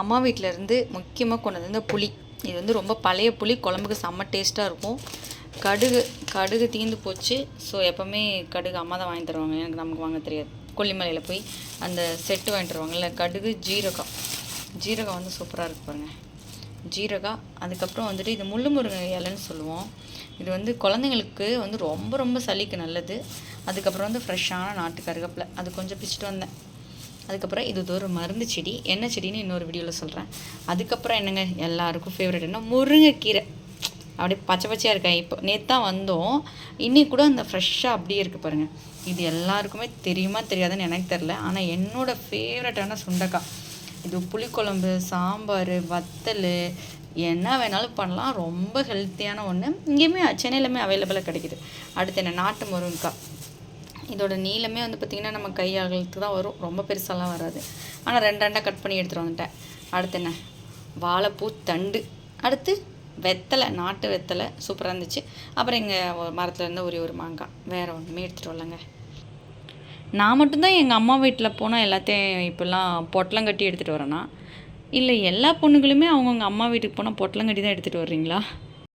அம்மா வீட்டிலேருந்து முக்கியமாக கொண்டு வந்து புளி. இது வந்து ரொம்ப பழைய புளி குழம்புக்கு செம்ம டேஸ்ட்டாக இருக்கும். கடுகு கடுகு தீந்து போச்சு. ஸோ எப்போவுமே கடுகு அம்மா தான் வாங்கி தருவாங்க. எனக்கு நமக்கு வாங்க தெரியாது. கொல்லிமலையில் போய் அந்த செட்டு வாங்கிட்டு வருவாங்கல்ல கடுகு ஜீரகம். ஜீரகம் வந்து சூப்பராக இருக்கு பாருங்கள் ஜீரகம் அதுக்கப்புறம் வந்துட்டு இது முள்ளு முருங்கை இலைன்னு சொல்லுவோம். இது வந்து குழந்தைங்களுக்கு வந்து ரொம்ப ரொம்ப சளிக்கு நல்லது. அதுக்கப்புறம் வந்து ஃப்ரெஷ்ஷான நாட்டு கருகப்பில். அது கொஞ்சம் பிச்சுட்டு வந்தேன். அதுக்கப்புறம் இது ஒரு மருந்து செடி என்ன செடின்னு இன்னொரு வீடியோவில் சொல்கிறேன் அதுக்கப்புறம் என்னங்க? எல்லாருக்கும் ஃபேவரட் என்ன? முருங்கைக்கீரை. அப்படியே பச்சை பச்சையாக இருக்கேன் இப்போ. நேற்று தான் வந்தோம். இன்னைக்கு கூட அந்த ஃப்ரெஷ்ஷாக அப்படியே இருக்குது பாருங்கள் இது எல்லாருக்குமே தெரியுமா தெரியாதுன்னு எனக்கு தெரில ஆனால் என்னோடய ஃபேவரட்டான சுண்டக்காய். இது புளிக்குழம்பு சாம்பார் வத்தல் என்ன வேணாலும் பண்ணலாம். ரொம்ப ஹெல்த்தியான ஒன்று இங்கேயுமே சென்னையிலுமே அவைலபிளாக கிடைக்குது. அடுத்து என்ன? நாட்டு முருங்கைக்காய். இதோட நீளமே வந்து பார்த்திங்கன்னா நம்ம கை அகலத்துக்கு தான் வரும். ரொம்ப பெருசாலாம் வராது. ஆனால் ரெண்டு ரெண்டாக கட் பண்ணி எடுத்துகிட்டு வந்துட்டேன். அடுத்து என்ன? வாழைப்பூ தண்டு. அடுத்து வெத்தலை நாட்டு வெத்தலை. சூப்பராக இருந்துச்சு. அப்புறம் எங்கள் மரத்தில் இருந்த ஒரே ஒரு மாங்காய். வேறு ஒன்றுமே எடுத்துகிட்டு வரலங்க. நான் மட்டும்தான் எங்கள் அம்மா வீட்டில் போனால் எல்லாத்தையும் இப்போல்லாம் பொட்டலம் கட்டி எடுத்துகிட்டு வரேன்னா இல்லை எல்லா பொண்ணுங்களுமே அவங்கவுங்க அம்மா வீட்டுக்கு போனால் பொட்டலம் கட்டி தான் எடுத்துகிட்டு வர்றீங்களா?